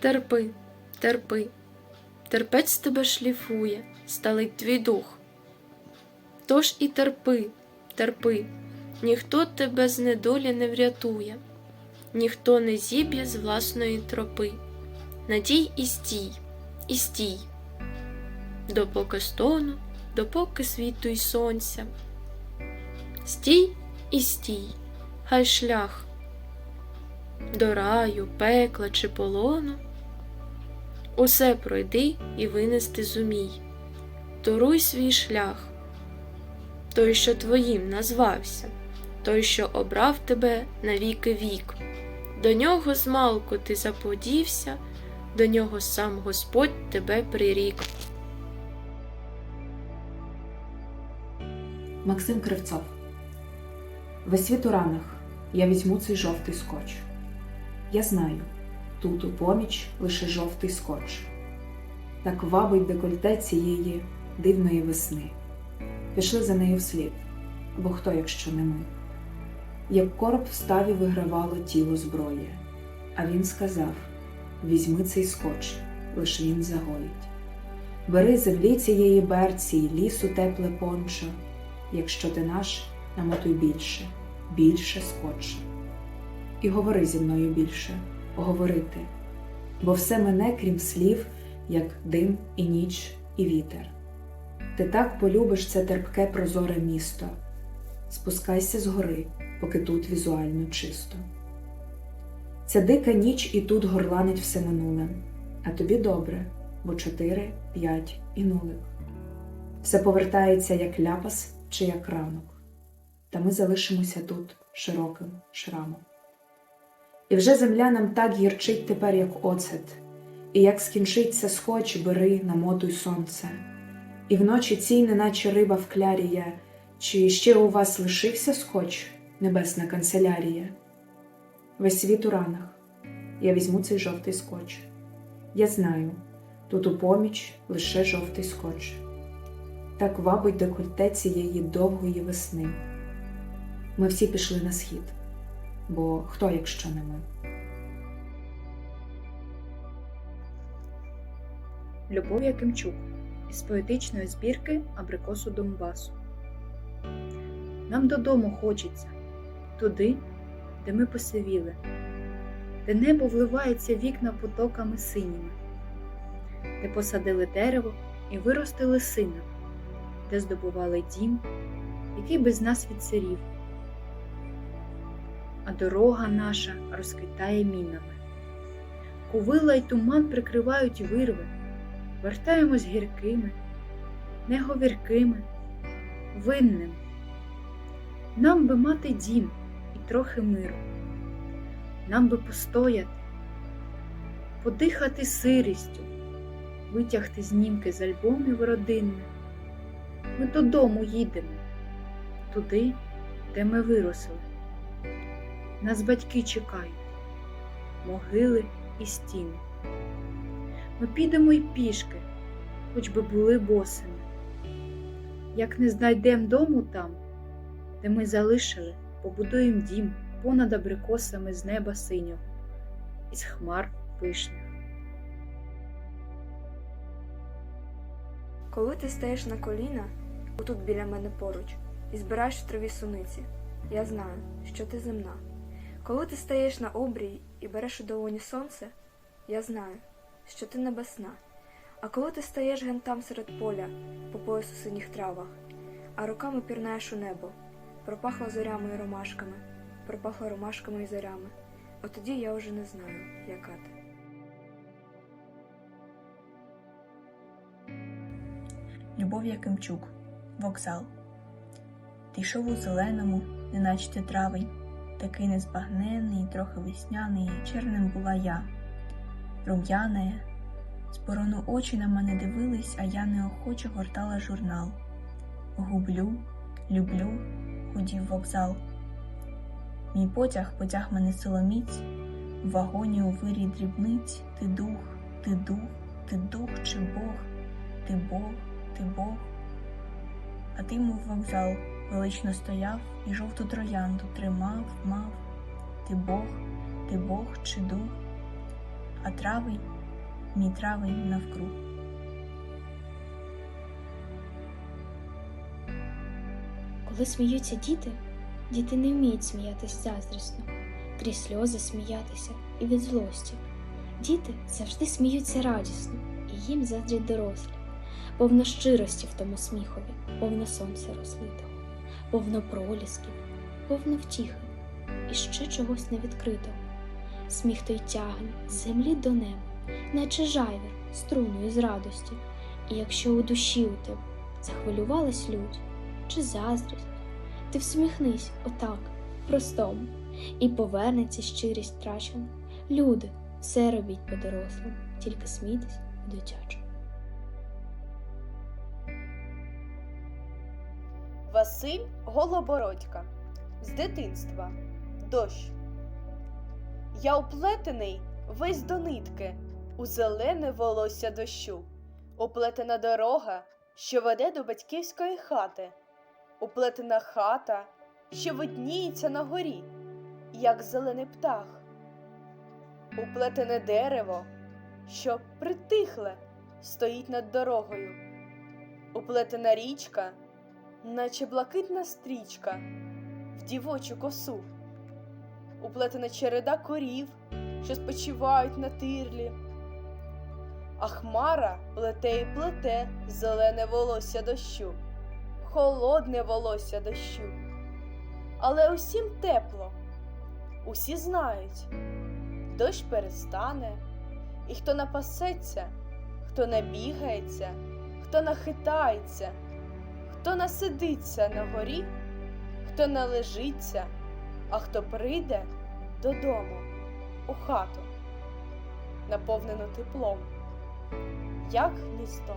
Терпи, терпи, терпець тебе шліфує, сталить твій дух. Тож і терпи, терпи, ніхто тебе з недолі не врятує, ніхто не зіб'є з власної тропи. Надій і стій, і стій, допоки стону, допоки світу й сонця. Стій і стій, хай шлях до раю, пекла чи полону. Усе пройди і винести зумій, туруй свій шлях, той, що твоїм назвався, той, що обрав тебе на віки вік. До нього змалку ти заподівся, до нього сам Господь тебе прирік. Максим Кривцов. Весь світ у ранах я візьму цей жовтий скотч. Я знаю, тут у поміч лише жовтий скотч. Так вабить декольте цієї дивної весни. Пішли за нею вслід, бо хто, якщо не ми. Як короб в ставі вигравало тіло зброї, а він сказав: Візьми цей скотч, лиш він загоїть. Бери землі цієї берці й лісу тепле пончо, якщо ти наш, намотуй більше, більше скотча. І говори зі мною більше, говорити, бо все мене, крім слів, як дим і ніч, і вітер. Ти так полюбиш це терпке прозоре місто. Спускайся згори, поки тут візуально чисто. Ця дика ніч і тут горланить все минуле, а тобі добре, бо чотири, п'ять і нулик. Все повертається як ляпас чи як ранок, та ми залишимося тут широким шрамом. І вже земля нам так гірчить тепер, як оцет, і як скінчиться скотч, бери, намотуй сонце. І вночі цій, неначе риба в клярі є, чи ще у вас лишився скотч, небесна канцелярія? Весь світ у ранах, я візьму цей жовтий скотч. Я знаю, тут у поміч лише жовтий скотч. Так вабить декольте цієї довгої весни. Ми всі пішли на схід, бо хто, якщо не ми? Любов Якимчук із поетичної збірки Абрикосу Донбасу. Нам додому хочеться, туди, де ми посивіли, де небо вливається вікна потоками синіми, де посадили дерево і виростили сина, де здобували дім, який без нас відсирів, а дорога наша розквітає мінами. Ковила й туман прикривають вирви вертаємось гіркими, неговіркими, винним. Нам би мати дім і трохи миру, нам би постояти, подихати сирістю, витягти знімки з альбомів родинних. Ми додому їдемо, туди, де ми виросли. Нас батьки чекають, могили і стіни. Ми підемо й пішки, хоч би були босими. Як не знайдем дому там, де ми залишили, побудуєм дім понад абрикосами з неба синього, із хмар пишних. Коли ти стаєш на коліна, отут біля мене поруч, і збираєш в траві суниці, я знаю, що ти земна. Коли ти стаєш на обрій і береш у долоні сонце, я знаю, що ти небесна. А коли ти стаєш ген там серед поля, по поясу синіх травах, а руками пірнаєш у небо, пропахло зорями і ромашками, пропахло ромашками і зорями, от тоді я вже не знаю, яка ти. Любов Якимчук, вокзал. Ти йшов у зеленому, неначе ти травень, такий незбагненний, трохи весняний, черним була я. Рум'яне, з порону очі на мене дивились, а я неохоче гортала журнал. Гублю, люблю, худів вокзал. Мій потяг потяг мене силоміць, в вагоні у вирі дрібниць, ти дух, ти дух, ти дух чи Бог, ти Бог ти Бог. А ти, мов вокзал, велично стояв і жовту троянду тримав, мав. Ти Бог, ти Бог чи дух. а травий, мій травий навкруг. Коли сміються діти, діти не вміють сміятись заздрісно, крізь сльози сміятися і від злості. Діти завжди сміються радісно, і їм заздрять дорослі, повно щирості в тому сміхові, повно сонця розлитого, повно пролісків, повно втіхи і ще чогось невідкритого. Сміх той тягне з землі до неба, наче жайвір струною з радості. І якщо у душі у тебе захвилювалась лють чи заздрість, ти всміхнись отак, простому, і повернеться щирість втрачена. Люди, все робіть по-дорослому, тільки смійтесь по-дитячому. Василь Голобородька. З дитинства. Дощ. Я уплетений весь до нитки, у зелене волосся дощу, уплетена дорога, що веде до батьківської хати, уплетена хата, що видніється на горі, як зелений птах, уплетене дерево, що притихле, стоїть над дорогою, уплетена річка наче блакитна стрічка в дівочу косу, уплетена череда корів, що спочивають на тирлі, а хмара плете і плете зелене волосся дощу, холодне волосся дощу. Але усім тепло, усі знають, дощ перестане, і хто напасеться, хто набігається, хто нахитається хто насидиться на горі, хто належиться, а хто прийде додому у хату, наповнену теплом, як гніздо.